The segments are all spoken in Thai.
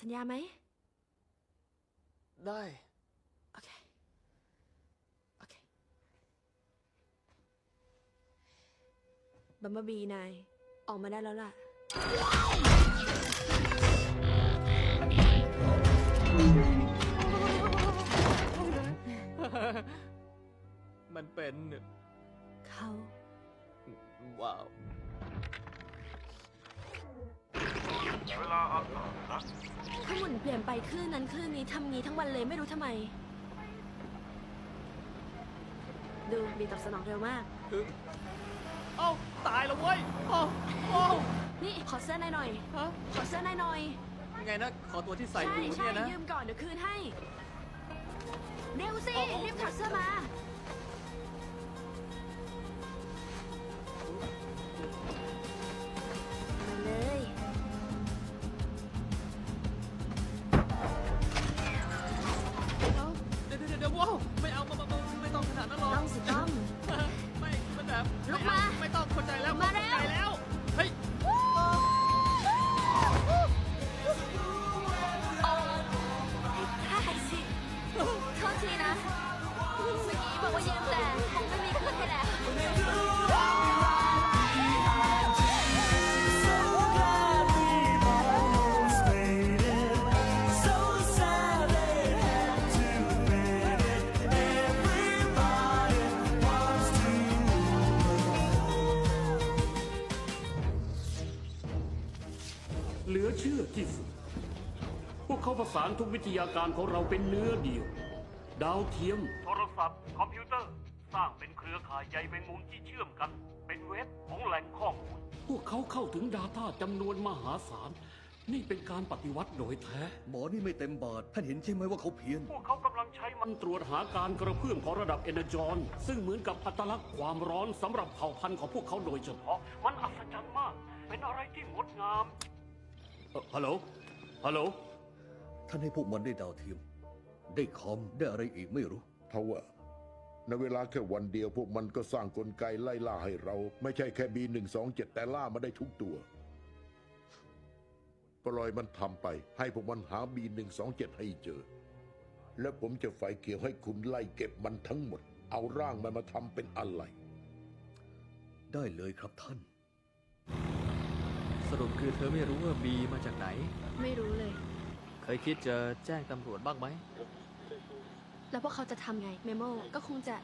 สัญญาไหม ได้ โอเค โอเค บัมเบอร์บีนาย ออกมาได้แล้วล่ะ มันเป็น เขา ว้าว เวลาอาหารนะ ถ้าหมุนเปลี่ยนไปคลื่นนั้นคลื่นนี้ทำงี้ทั้งวันเลยไม่รู้ทำไม ดูบีตอบสนองเร็วมากถึงเอ้าตายแล้วเว้ยเอ้าเอ้านี่ขอเสื้อนายหน่อย ฮะขอเสื้อนายหน่อย ยังไงนะ ขอตัวที่ใส่ใช่อยู่ใช่เนี่ยนะ ยืมก่อนเดี๋ยวคืนให้ เร็วสิโอ้โอ้รีบถอดเสื้อมามา พวกเขาประสานทุกวิทยาการของเราเป็นเนื้อเดียว ดาวเทียม โทรศัพท์คอมพิวเตอร์ สร้างเป็นเครือข่ายใยแมงมุมที่เชื่อมกัน เป็นเว็บของแหล่งข้อมูล พวกเขาเข้าถึงดาต้าจำนวนมหาศาล นี่เป็นการปฏิวัติโดยแท้ หมอนี่ไม่เต็มบาทท่านเห็นใช่ไหมว่าเขาเพี้ยน พวกเขากำลังใช้มัมันนตรวจหาการกระเพื่อมของระดับเอเนจอนซึ่งเหมือนกับอัตลักษณ์ความร้อนสำหรับเผ่าพันธุ์ของพวกเขาโดยเฉเพพาะราะ มันอัศจรรย์มาก เป็นอะไรที่งดงามเอ่อฮัลโหล ฮัลโหล ท่านให้พวกมันได้ดาวเทียม ได้คอมได้อะไรอีกไม่รู้ ทว่าในเวลาแค่วันเดียวพวกมันก็สร้างกลไกไล่ล่าให้เรา ไม่ใช่แค่บีหนึ่งสองเจ็ดแต่ล่ามาได้ทุกตัว ปล่อยมันทำไป ให้พวกมันหาบีหนึ่งสองเจ็ดให้เจอ และผมจะไฟเขียวให้คุณไล่เก็บมันทั้งหมด เอาร่างมันมาทำเป็นอะไร ได้เลยครับท่าน สรุปคือเธอไม่รู้ว่าบีมาจากไหน ไม่รู้เลย เคยคิดจะแจ้งตำรวจบ้างไหม แล้วพวกเขาจะทำไงเมโมก็คงจะ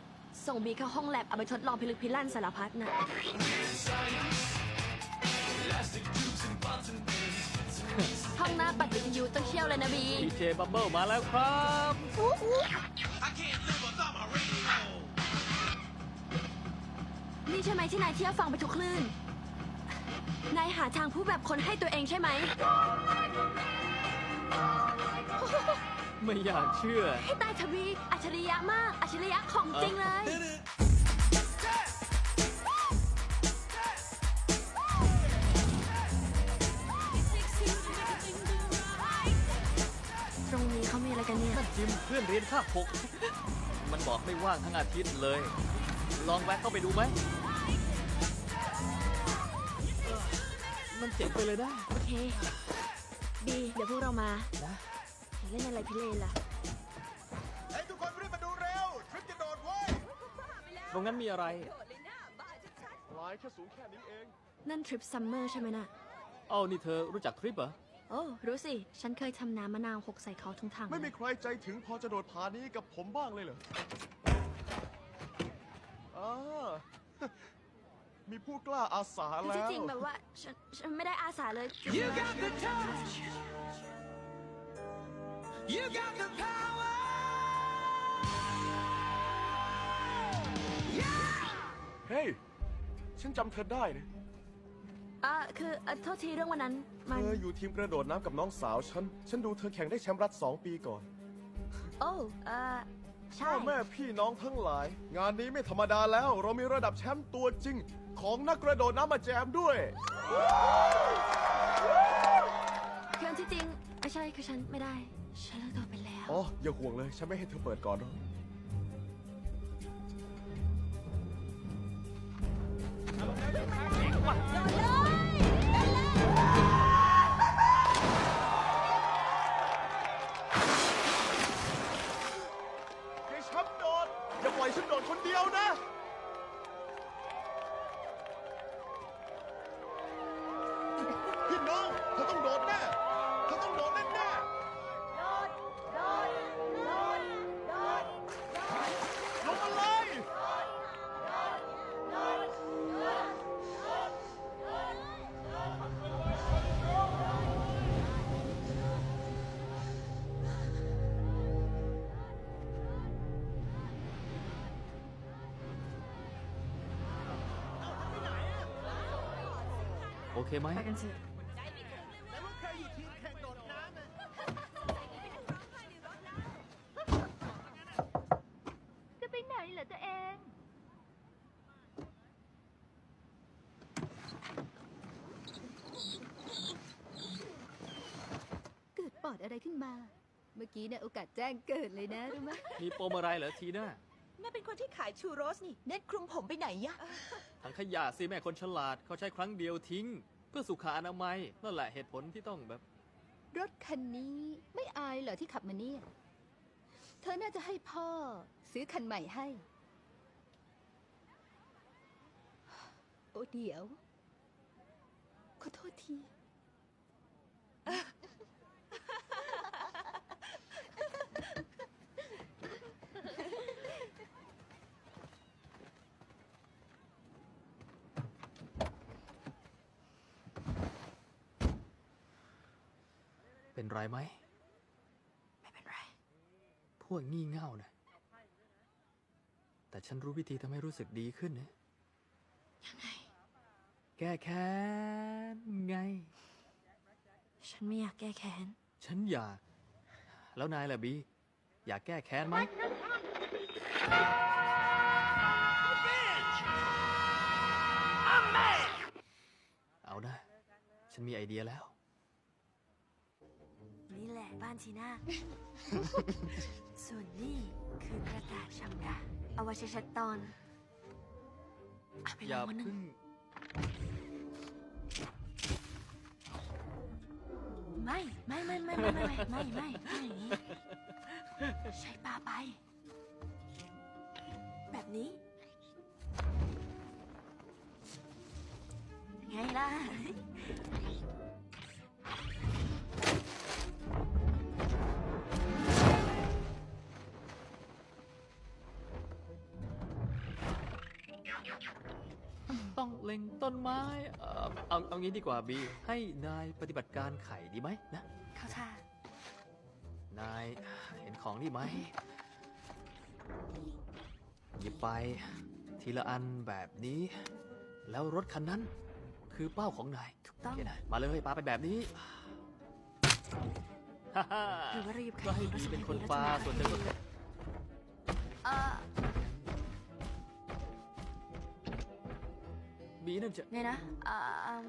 ส่งบีเข้าห้องแลบเอาไปทดลองพิลึกพิลั่นสารพัดน่ะห้องหน้าปัดวิทยุต้องเที่ยวเลยนะบี ดีเจบัมเบิลมาแล้วครับ นี่ใช่ไหมที่นายเที่ยวฟังไปทุกคลื่น นายหาทางพูดแบบคนให้ตัวเองใช่ไหม ไม่อยากเชื่อ ให้ตายทวีอัจฉริยะมาก อัจฉริยะของจริงเลย ตรงนี้เขามีอะไรกันเนี่ย นั่นจิมเพื่อนเรียนข้าหก มันบอกไม่ว่างทั้งอาทิตย์เลย ลองแวะเข้าไปดูไหมมันเจ๋งไปเลยนะ โอเค บีเดี๋ยวพวกเรามานะอย่าเล่นอะไรพิเรนล่ะเฮ้ยทุกคนรีบมาดูเร็วทริปจะโดดเว้ยตรงนั้นมีอะไรลายแค่สูงแค่นี้เอง นั่นทริปซัมเมอร์ใช่ไหมน่ะเอ้านี่เธอรู้จักทริปเหรอโอ้รู้สิ ฉันเคยทำน้ำมะนาวหกใส่เขาทั้งถังไม่มีใครใจถึงพอจะโดดผานี้กับผมบ้างเลยเหรออ่า มีผู้กล้าอาสาคือแล้ที่วจริงแบบว่าฉันฉันไม่ได้อาสาเลยเฮ้ย ฉันจำเธอได้นะอ่าคือเอ่อโทษทีเรื่องวันนั้น มัน เธออยู่ทีมกระโดดน้ำกับน้องสาวฉัน ฉันดูเธอแข่งได้แชมป์รัฐสองปีก่อน โอ้เอ่อ ใช่ พ่อแม่พี่น้องทั้งหลาย งานนี้ไม่ธรรมดาแล้ว เรามีระดับแชมป์ตัวจริง ของนักกระโดดน้ำมาแจมด้วย คืออันที่จริง ไม่ใช่คือฉันไม่ได้ ฉันเลิกโดดไปแล้ว อ๋อ อย่าห่วงเลย ฉันไม่ให้เธอเปิดก่อนหรอก เคไหมไปกันสิจะไปไหนเหรอตัวเอง เกิดปอดอะไรขึ้นมา เมื่อกี้เนี่ยโอกาสแจ้งเกิดเลยนะรู้ไหมมีปมอะไรเหรอทีน่าแม่เป็นคนที่ขายชูโรสนี่ เน็ตคลุมผมไปไหนยะ ถังขยะสิแม่คนฉลาดเขาใช้ครั้งเดียวทิ้ง เพื่อสุขอนามัยนั่นแหละเหตุผลที่ต้องแบบ รถคันนี้ไม่อายเหรอที่ขับมาเนี่ย เธอน่าจะให้พ่อซื้อคันใหม่ให้ โอ้เดี๋ยว ขอโทษที เป็นไรไหม ไม่เป็นไร พวกงี่เง่านะแต่ฉันรู้วิธีทำให้รู้สึกดีขึ้นนะ ยังไง แก้แค้นไง ฉันไม่อยากแก้แค้น ฉันอยาก แล้วนายล่ะบี อยากแก้แค้นไหม เอานะ ฉันมีไอเดียแล้วนี่แห ละบ้านชีน่า ส่วนนี่คือกระดาษชำระเอาไว้ใช้เช็ดตอนเอาไปอลย่าองวันหนึ่งเพึ่งไม่ไม่ไม่ไม่ไม่ไม่ไม่ไม่ไม่ไม่อย่างนี้ใช้ปลาไป แบบนี้ ต้องเล็งต้นไม้เอ่อเอาเอางี้ดีกว่าบี ให้นายปฏิบัติการไข่ดีไหมนะ เข้าท่านายเห็นของนี่ไหม หยิบไปทีละอันแบบนี้ แล้วรถคันนั้นคือเป้าของนายถูกต้องโอเคนะมาเลยปาไปแบบนี้ฮ่าฮ่าหรือว่าเราหยิบไข่ก็ให้บีเป็นคนปาส่วนเธอก็แค่เออ 믿음직. 네나. 아.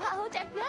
와우, 작다.